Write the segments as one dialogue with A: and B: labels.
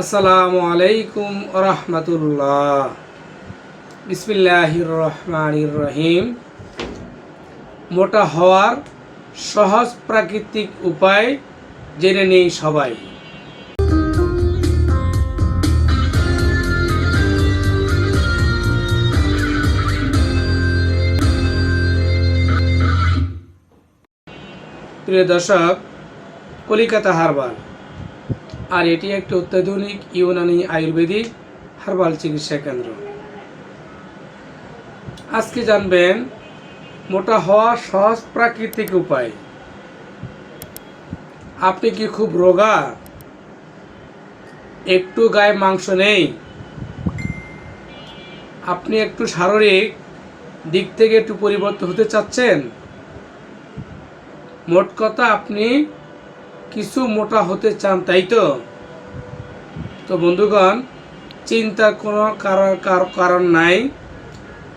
A: আসসালামু আলাইকুম রহমতুল্লাহ বিসমিল্লাহির রহমানির রহিম। মোটা হওয়ার সহজ প্রাকৃতিক উপায় জেনে নেই সবাই। প্রিয় দর্শক, কলিকাতা হারবাল আর এটি একটি অত্যাধুনিক ইউনানি আয়ুর্বেদিক হার্বাল চিকিৎসা কেন্দ্র। আজকে জানবেন, মোটা হওয়ার সহজ প্রাকৃতিক উপায়। আপনি কি খুব রোগা? একটু গায়ে মাংস নেই। আপনি একটু শারীরিক দিক থেকে একটু পরিবর্তন হতে চাচ্ছেন? মোট কথা আপনি কিছু মোটা হতে চান, তাই তো? তো বন্ধুগণ, চিন্তার কোনো কারণ কার- কারণ নাই।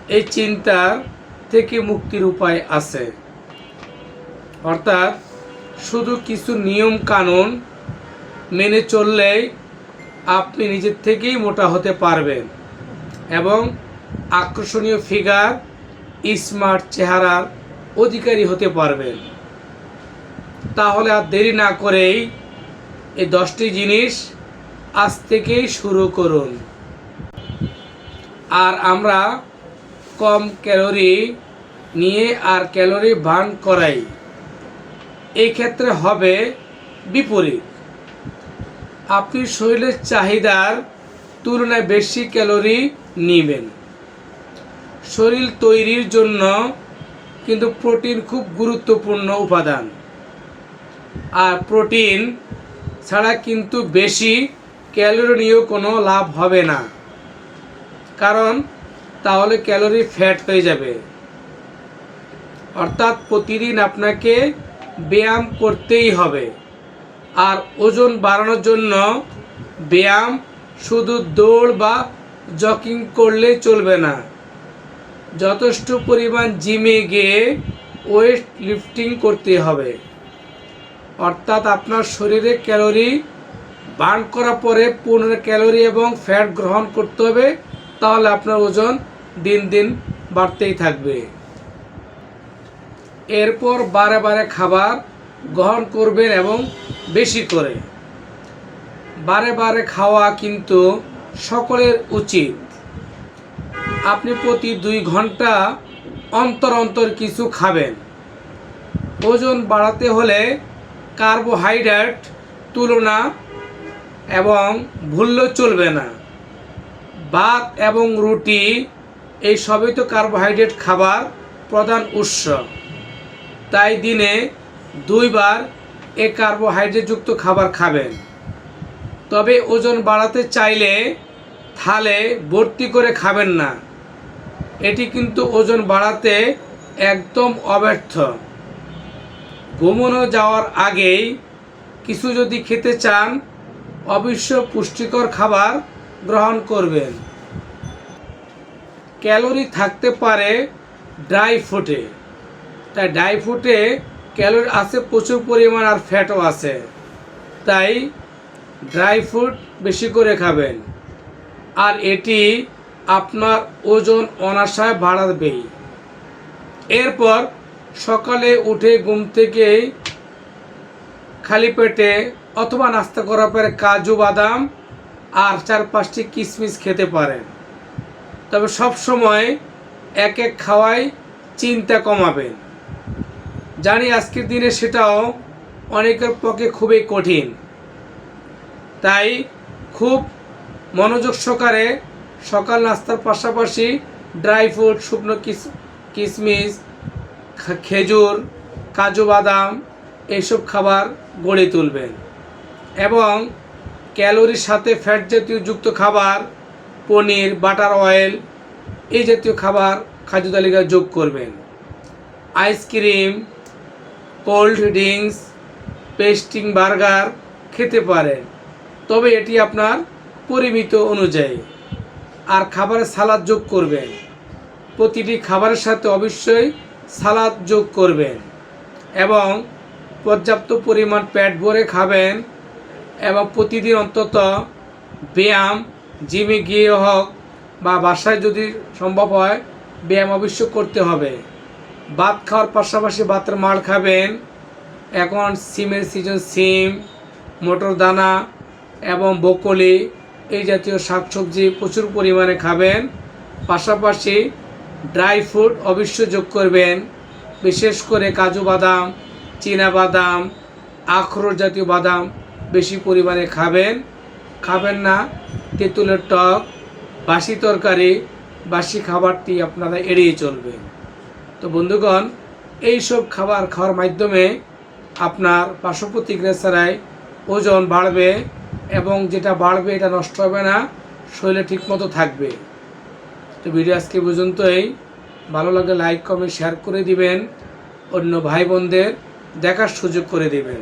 A: এই চিন্তার থেকে মুক্তির উপায় আছে। অর্থাৎ শুধু কিছু নিয়ম কানুন মেনে চললেই আপনি নিজের থেকেই মোটা হতে পারবেন এবং আকর্ষণীয় ফিগার স্মার্ট চেহারার অধিকারী হতে পারবেন। তাহলে আর দেরি না করেই এই দশটি জিনিস আজ থেকেই শুরু করুন। আর আমরা কম ক্যালোরি নিয়ে আর ক্যালোরি বার্ন করাই। এই ক্ষেত্রে হবে বিপরীত। আপনি শরীরের চাহিদার তুলনায় বেশি ক্যালোরি নেবেন। শরীর তৈরির জন্য কিন্তু প্রোটিন খুব গুরুত্বপূর্ণ উপাদান। আর প্রোটিন ছাড়া কিন্তু বেশি ক্যালোরি নিয়েও কোনো লাভ হবে না। কারণ তাহলে ক্যালোরি ফ্যাট হয়ে যাবে। অর্থাৎ প্রতিদিন আপনাকে ব্যায়াম করতেই হবে। আর ওজন বাড়ানোর জন্য ব্যায়াম শুধু দৌড় বা জকিং করলে চলবে না। যথেষ্ট পরিমাণ জিমে গিয়ে ওয়েট লিফটিং করতে হবে। অর্থাৎ আপনার শরীরে ক্যালোরি বার্ন করার পরে পনেরো ক্যালোরি এবং ফ্যাট গ্রহণ করতে হবে, তাহলে আপনার ওজন দিন দিন বাড়তেই থাকবে। এরপর বারে বারে খাবার গ্রহণ করবেন এবং বেশি করে। বারে বারে খাওয়া কিন্তু সকলের উচিত। আপনি প্রতি দুই ঘণ্টা অন্তর অন্তর কিছু খাবেন। ওজন বাড়াতে হলে কার্বোহাইড্রেট তুলনা এবং ভুললেও চলবে না। ভাত এবং রুটি, এই সবই তো কার্বোহাইড্রেট খাবার প্রধান উৎস। তাই দিনে দুইবার এ কার্বোহাইড্রেটযুক্ত খাবার খাবেন। তবে ওজন বাড়াতে চাইলে থালে ভর্তি করে খাবেন না। এটি কিন্তু ওজন বাড়াতে একদম অব্যর্থ। ঘুমনো যাওয়ার আগেই কিছু যদি খেতে চান অবশ্য পুষ্টিকর খাবার গ্রহণ করবেন। ক্যালোরি থাকতে পারে ড্রাই ফ্রুটে। তাই ড্রাই ফ্রুটে ক্যালোরি আছে, প্রচুর পরিমাণ আর ফ্যাটও আছে। তাই ড্রাই ফ্রুট বেশি করে খাবেন। আর এটি আপনার ওজন অনাশায় বাড়াবেই এরপর সকালে উঠে ঘুম থেকে খালি পেটে অথবা নাস্তা করার পরে কাজু, বাদাম আর চার পাঁচটি কিশমিশ খেতে পারেন। তবে সব সময় এক এক খাওয়াই চিন্তা কমাবেন। জানি আজকের দিনে সেটাও অনেকের পক্ষে খুবই কঠিন। তাই খুব মনোযোগ সহকারে সকাল নাস্তার পাশাপাশি ড্রাই ফ্রুট, শুকনো কিস কিশমিশ খেজুর, কাজু, বাদাম এইসব খাবার গড়ে তুলবেন। এবং ক্যালোরির সাথে ফ্যাট জাতীয় যুক্ত খাবার, পনির বাটার অয়েল এই জাতীয় খাবার খাদ্য তালিকায় যোগ করবেন। আইসক্রিম কোল্ড ড্রিঙ্কস পেস্টিং বার্গার খেতে পারেন। তবে এটি আপনার পরিমিত অনুযায়ী। আর খাবারে সালাদ যোগ করবেন। প্রতিটি খাবারের সাথে অবশ্যই সালাদ যোগ করবেন। এবং পর্যাপ্ত পরিমাণ পেট ভরে খাবেন। এবং প্রতিদিন অন্তত ব্যায়াম, জিমে গিয়ে হোক বা বাসায় যদি সম্ভব হয়, ব্যায়াম অবশ্য করতে হবে। ভাত খাওয়ার পাশাপাশি ভাতের মাল খাবেন। এখন সিমের সিজন সিম, মটর দানা এবং বকলি এই জাতীয় শাকসবজি প্রচুর পরিমাণে খাবেন। পাশাপাশি ড্রাই ফ্রুট অবশ্য যোগ করবেন। বিশেষ করে কাজু বাদাম, চীনা বাদাম, আখরোট জাতীয় বাদাম বেশি পরিমাণে খাবেন। খাবেন না, তেঁতুলের টক, বাসি তরকারি, বাসি খাবারটি আপনারা এড়িয়ে চলবেন। তো বন্ধুগণ এই সব খাবার খাওয়ার মাধ্যমে আপনার পার্শ্ব প্রতিক্রিয়া ওজন বাড়বে এবং যেটা বাড়বে এটা নষ্ট হবে না, শরীরে ঠিকমতো থাকবে। তো ভিডিও আজকে পর্যন্তই। ভালো লাগে লাইক, কমেন্ট, শেয়ার করে দিবেন। অন্য ভাই বোনদের দেখার সুযোগ করে দিবেন।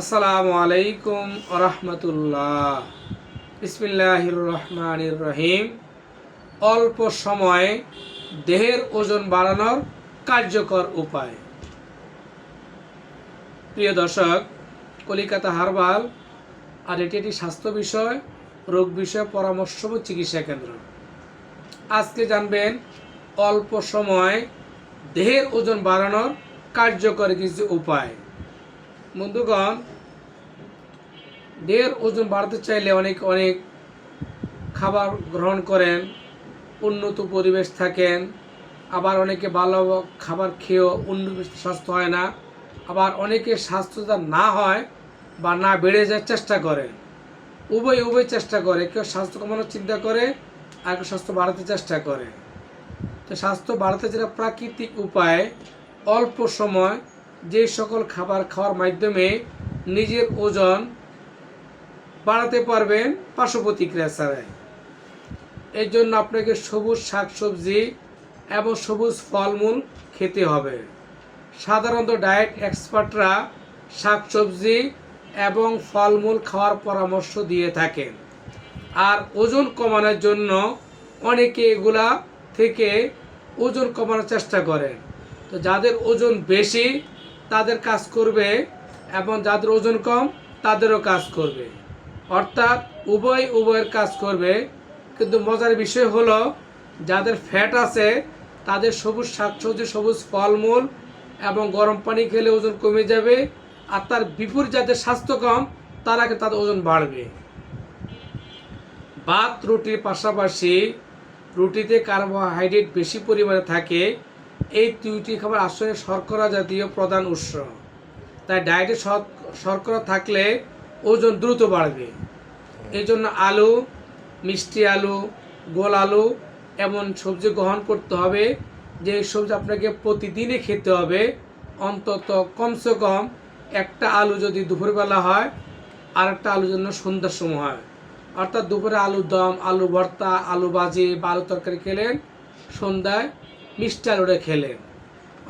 A: আসসালামু আলাইকুম রহমতুল্লাহ। বিসমিল্লাহির রহমানির রহিম। অল্প সময়ে দেহের ওজন বাড়ানোর কার্যকর উপায়। প্রিয় দর্শক, কলিকাতা হারবাল আর এটি একটি স্বাস্থ্য বিষয়, রোগ বিষয় পরামর্শ ও চিকিৎসা কেন্দ্র। আজকে জানবেন অল্প সময় দেহের ওজন বাড়ানোর কার্যকর কিছু উপায়। বন্ধুগণ, দেহের ওজন বাড়াতে চাইলে অনেক অনেক খাবার গ্রহণ করেন, উন্নত পরিবেশ থাকেন, আবার অনেকে ভালো খাবার খেয়েও উন্নত স্বাস্থ্য হয় না, আবার অনেকে স্বাস্থ্যতা না হয় বা না বেড়ে যাওয়ার চেষ্টা করেন উভয় উভয় চেষ্টা করে, কেউ স্বাস্থ্য কমানোর চিন্তা করে, আর কেউ স্বাস্থ্য বাড়াতে চেষ্টা করে। তো স্বাস্থ্য বাড়াতে যেটা প্রাকৃতিক উপায়, অল্প সময় যে সকল খাবার খাওয়ার মাধ্যমে নিজের ওজন বাড়াতে পারবেন পার্শ্ব প্রতিক্রিয়া ছাড়াই। এই জন্য আপনাকে সবুজ শাকসবজি এবং সবুজ ফলমূল খেতে হবে। সাধারণত ডায়েট এক্সপার্টরা শাকসবজি এবং ফলমূল খাওয়ার পরামর্শ দিয়ে থাকেন। আর ওজন কমানোর জন্য অনেকে এগুলা থেকে ওজন কমানোর চেষ্টা করেন। তো যাদের ওজন বেশি তাদের কাজ করবে এবং যাদের ওজন কম, তাদেরও কাজ করবে। অর্থাৎ উভয়, উভয়ের কাজ করবে। কিন্তু মজার বিষয় হলো, যাদের ফ্যাট আছে, তাদের সবুজ শাকসবজি, সবুজ ফলমূল এবং গরম পানি খেলে ওজন কমে যাবে। আর তার বিপরীত যাদের স্বাস্থ্য কম, তারা তাদের ওজন বাড়বে। ভাত, রুটির পাশাপাশি রুটিতে কার্বোহাইড্রেট বেশি পরিমাণে থাকে। এই দুইটি খাবার আসলে শর্করা জাতীয় প্রধান উৎস। তাই ডায়েটে শর- শর্করা থাকলে ওজন দ্রুত বাড়বে। এই জন্য আলু, মিষ্টি আলু, গোল আলু এমন সবজি গ্রহণ করতে হবে, যে সবজি আপনাকে প্রতিদিনই খেতে হবে। অন্তত কমসে কম একটা আলু যদি দুপুরবেলা হয় আর একটা আলু জন্য সন্ধ্যার সময় হয়। অর্থাৎ দুপুরে আলুর দম আলু ভর্তা, আলু ভাজি, বা আলু তরকারি খেলেন সন্ধ্যায় মিষ্টি আলুটা খেলেন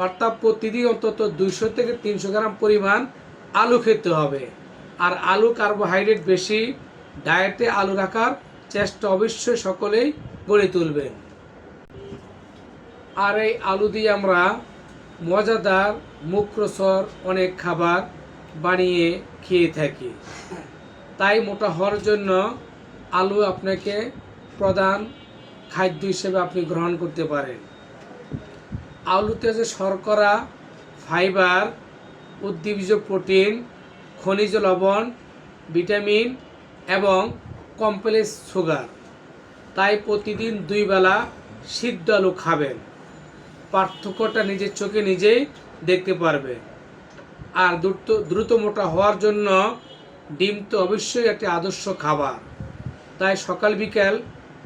A: অর্থাৎ প্রতিদিন অন্তত দুইশো থেকে তিনশো গ্রাম পরিমাণ আলু খেতে হবে। আর আলু কার্বোহাইড্রেট বেশি, ডায়েটে আলু রাখার চেষ্টা অবশ্যই সকলেই গড়ে তুলবেন। আর এই আলু দিয়ে আমরা মজাদার মুখরসর অনেক খাবার বানিয়ে খেয়ে থাকি। তাই মোটা হওয়ার জন্য আলু আপনাকে প্রধান খাদ্য হিসেবে আপনি গ্রহণ করতে পারেন। আলুতে আছে শর্করা, ফাইবার, উদ্ভিজ্জ প্রোটিন, খনিজ লবণ, ভিটামিন এবং কমপ্লেক্স সুগার। তাই প্রতিদিন দুই বেলা সিদ্ধ আলু খাবেন। পার্থক্যটা নিজের চোখে নিজেই দেখতে পারবে। আর দ্রুত দ্রুত মোটা হওয়ার জন্য ডিম তো অবশ্যই একটি আদর্শ খাবার। তাই সকাল বিকাল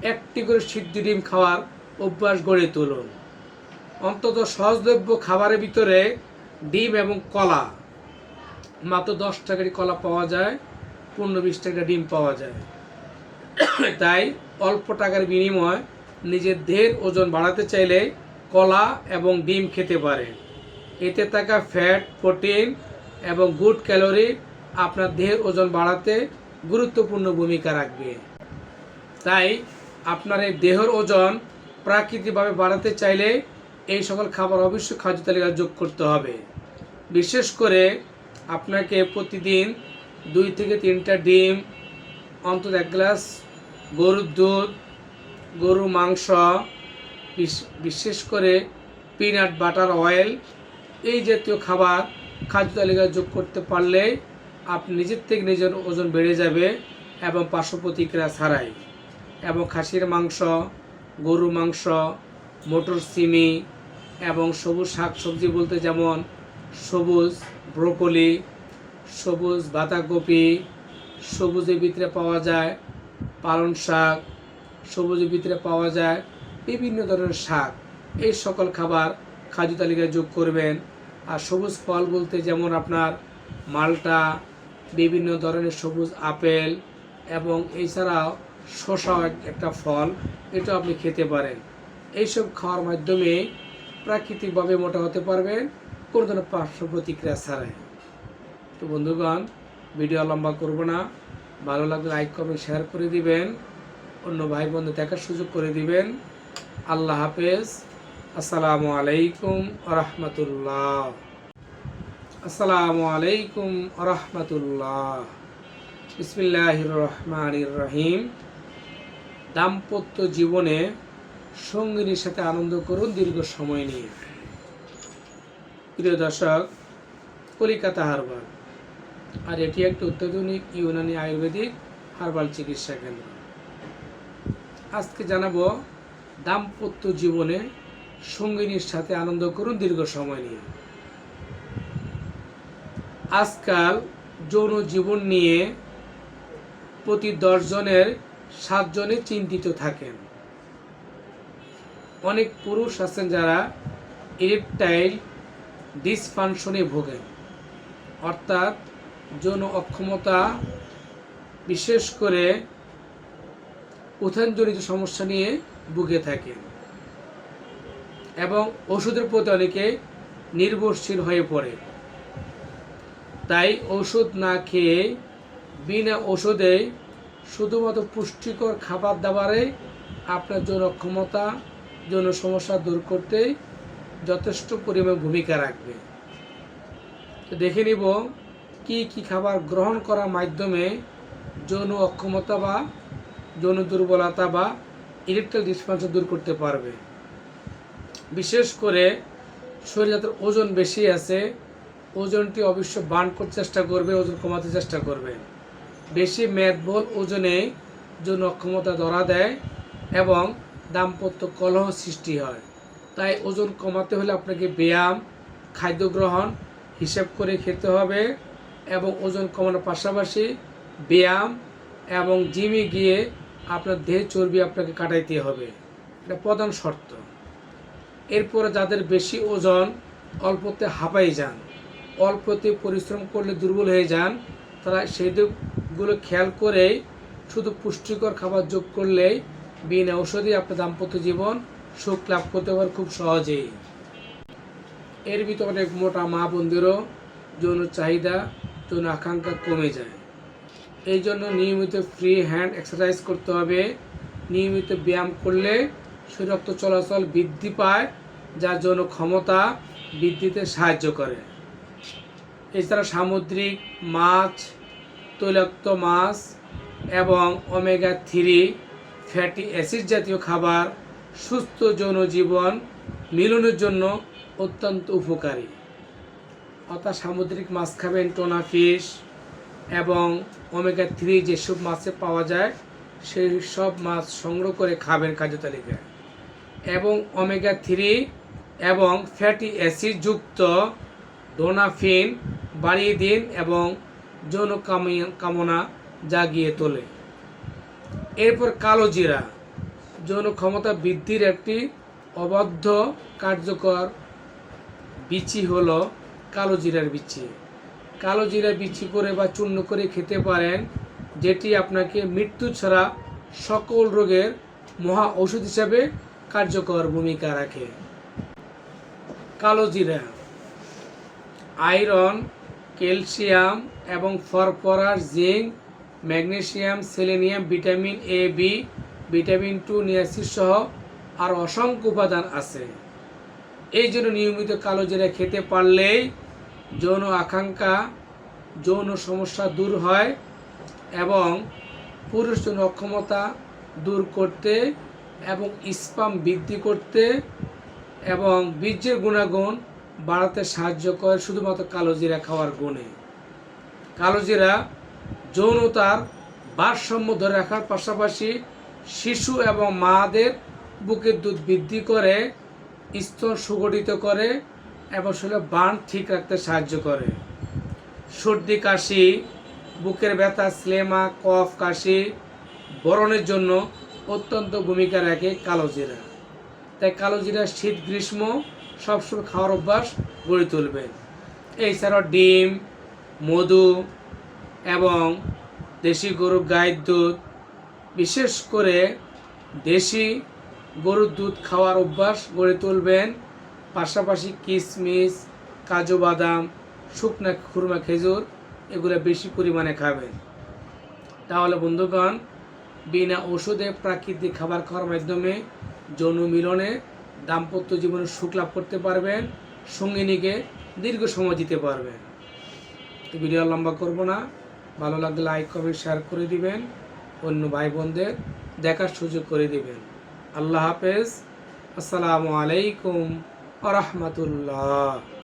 A: একটি করে সিদ্ধ ডিম খাওয়ার অভ্যাস গড়ে তুলুন। অন্তত সহজলভ্য খাবারের ভিতরে ডিম এবং কলা। মাত্র দশ টাকারই কলা পাওয়া যায়, পনেরো বিশ টাকা ডিম পাওয়া যায়। তাই অল্প টাকার বিনিময় নিজের দেহের ওজন বাড়াতে চাইলে কলা এবং ডিম খেতে পারে। এতে থাকা ফ্যাট প্রোটিন এবং গুড ক্যালোরি আপনার দেহের ওজন বাড়াতে গুরুত্বপূর্ণ ভূমিকা রাখবে। তাই আপনার এই দেহের ওজন প্রাকৃতিকভাবে বাড়াতে চাইলে এই সকল খাবার অবশ্যই খাদ্য তালিকায় যোগ করতে হবে। বিশেষ করে আপনাকে প্রতিদিন দুই থেকে তিনটা ডিম, অন্তত এক গ্লাস গরুর দুধ গরু মাংস, বিশ- বিশেষ করে পিনাট বাটার অয়েল, এই জাতীয় খাবার খাদ্য তালিকায় যোগ করতে পারলে আপনি নিজের থেকে নিজের ওজন বেড়ে যাবে এবং পার্শ্ব প্রতিক্রিয়া ছাড়াই। এবং খাসির মাংস গরু মাংস, মটর, সিমি এবং সবুজ শাক সবজি বলতে যেমন সবুজ ব্রোকলি, সবুজ বাঁধাকপি সবুজের ভিতরে পাওয়া যায় পালং শাক সবুজের ভিতরে পাওয়া যায় বিভিন্ন ধরনের শাক। এই সকল খাবার খাদ্য তালিকায় যোগ করবেন। আর সবুজ ফল বলতে যেমন আপনার মালটা, বিভিন্ন ধরনের সবুজ আপেল এবং এছাড়াও এক- একটা ফল এটা আপনি খেতে পারেন। এইসব খাওয়ার মাধ্যমে প্রাকৃতিকভাবে মোটা হতে পারবেন কোনো ধরনের পার্শ্ব প্রতিক্রিয়া ছাড়াই। তো বন্ধুগণ, ভিডিও লম্বা করব না। ভালো লাগলে লাইক কমেন্ট শেয়ার করে দিবেন। অন্য ভাই বোনদের দেখার সুযোগ করে দিবেন। আল্লাহ হাফেজ। আসসালামু আলাইকুম রহমতুল্লাহ আসসালামু আলাইকুম রহমতুল্লাহ বিসমিল্লাহ রহমান রহিম। দাম্পত্য জীবনে সঙ্গিনীর সাথে আনন্দ করুন দীর্ঘ সময় নিয়ে। প্রিয় দর্শক, কলিকাতা হারবাল। আর এটি একটি অত্যাধুনিক ইউনানি আয়ুর্বেদিক হার্বাল চিকিৎসা কেন্দ্র। আজকে জানাব দাম্পত্য জীবনে সঙ্গিনীর সাথে আনন্দ করুন দীর্ঘ সময় নিয়ে। আজকাল যৌন জীবন নিয়ে প্রতি দশজনের সাতজনে চিন্তিত থাকেন। অনেক পুরুষ আছেন যারা ইরেকটাইল ডিসফাংশনে ভোগেন। অর্থাৎ যৌন অক্ষমতা, বিশেষ করে উত্থানজনিত সমস্যা নিয়ে ভুগে থাকে এবং ওষুধের প্রতি অনেকে নির্ভরশীল হয়ে পড়ে। তাই ওষুধ না খেয়ে বিনা ওষুধে শুধুমাত্র পুষ্টিকর খাবার দাবারে আপনার যৌন অক্ষমতা যৌন সমস্যা দূর করতে যথেষ্ট পরিমাণ ভূমিকা রাখবে। তো দেখে নিব কি কি খাবার গ্রহণ করার মাধ্যমে যৌন অক্ষমতা বা যৌন দুর্বলতা বা ইলেকট্রিক ডিসফাংশন দূর করতে পারবে। বিশেষ করে শরীরে যাদের ওজন বেশি আছে, ওজনটি অবশ্য বার্ন করতে চেষ্টা করবে, ওজন কমাতে চেষ্টা করবে। বেশি মেদবহুল ওজনে যৌন অক্ষমতা ধরা দেয় এবং দাম্পত্য কলহ সৃষ্টি হয়। তাই ওজন কমাতে হলে আপনাকে ব্যায়াম, খাদ্য গ্রহণ হিসেব করে খেতে হবে এবং ওজন কমানোর পাশাপাশি ব্যায়াম এবং জিমে গিয়ে আপনার দেহ চর্বি আপনাকে কাটাইতে হবে। এটা প্রধান শর্ত। এরপরে যাদের বেশি ওজন, অল্পতে হাঁপাই যান, অল্পতে পরিশ্রম করলে দুর্বল হয়ে যান, তারা সেই দিকগুলো খেয়াল করেই শুধু পুষ্টিকর খাবার যোগ করলেই বিনা ঔষধি আপনার দাম্পত্য জীবন সুখ লাভ করতে পারে খুব সহজেই। এর ভিতরে অনেক মোটা মা বোনদেরও যৌন চাহিদা, যৌন আকাঙ্ক্ষা কমে যায়। এই জন্য নিয়মিত ফ্রি হ্যান্ড এক্সারসাইজ করতে হবে। নিয়মিত ব্যায়াম করলে রক্ত চলাচল বৃদ্ধি পায়, যা যৌন ক্ষমতা বৃদ্ধিতে সাহায্য করে। এছাড়া সামুদ্রিক মাছ, তৈলাক্ত মাছ এবং ওমেগা থ্রি ফ্যাটি অ্যাসিড জাতীয় খাবার সুস্থ যৌন জীবন মিলনের জন্য অত্যন্ত উপকারী। অর্থাৎ সামুদ্রিক মাছ খাবেন, টোনা ফিশ এবং ওমেগা থ্রি যেসব মাছে পাওয়া যায়, সেই সব মাছ সংগ্রহ করে খাবেন খাদ্য তালিকায়। এবং ওমেগা থ্রি এবং ফ্যাটি অ্যাসিড যুক্ত ডোনাফিন বাড়িয়ে দিন এবং যৌন কামি- কামনা জাগিয়ে তোলে। এরপর কালো জিরা। যৌন ক্ষমতা বৃদ্ধির একটি অবাধ্য কার্যকর বিচি হলো কালো জিরার বিচি। কালো জিরা বিচি করে বা চূর্ণ করে খেতে পারেন, যেটি আপনাকে মৃত্যু ছাড়া সকল রোগের মহা ঔষধ হিসাবে কার্যকর ভূমিকা রাখে। কালো জিরা, আয়রন, ক্যালসিয়াম এবং phosphorus, zinc magnesium, selenium, vitamin A B vitamin two niacin সহ আর অসংখ্য উপাদান আছে। এই জন্য নিয়মিত কালো জিরা খেতে পারলেই যৌন আকাঙ্ক্ষা, যৌন সমস্যা দূর হয় এবং পুরুষ যৌন অক্ষমতা দূর করতে এবং স্পাম বৃদ্ধি করতে এবং বীর্যের গুণাগুণ বাড়াতে সাহায্য করে শুধুমাত্র কালো জিরা খাওয়ার গুণে। কালো জিরা যৌনতার ভারসাম্য ধরে রাখার পাশাপাশি শিশু এবং মাদের বুকের দুধ বৃদ্ধি করে স্তর সুগঠিত করে এবং শরীরে বান ঠিক রাখতে সাহায্য করে। সর্দি, কাশি, বুকের ব্যথা, স্লেমা, কফ, কাশি বরণের জন্য অত্যন্ত ভূমিকা রাখে কালো জিরা। তাই কালো জিরা, শীত, গ্রীষ্ম সবসময় খাওয়ার অভ্যাস গড়ে তুলবেন এছাড়াও ডিম, মধু এবং দেশি গরুর গায়ের দুধ, বিশেষ করে দেশি গরুর দুধ খাওয়ার অভ্যাস গড়ে তুলবেন। পাশাপাশি কিশমিশ কাজু বাদাম, শুকনা খুরমা খেজুর এগুলো বেশি পরিমাণে খাবেন। তাহলে বন্ধুগণ, বিনা ওষুধে প্রাকৃতিক খাবার খাওয়ার মাধ্যমে যৌন মিলনে দাম্পত্য জীবনে সুখ লাভ করতে পারবেন, সঙ্গিনীকে দীর্ঘ সময় দিতে পারবেন। ভিডিও লম্বা করব না। ভালো লাগলে লাইক কমেন্ট শেয়ার করে দিবেন। অন্য ভাই বোনদের দেখার সুযোগ করে দিবেন। আল্লাহ হাফেজ। আসসালামু আলাইকুম আ রহমতুল্লাহ।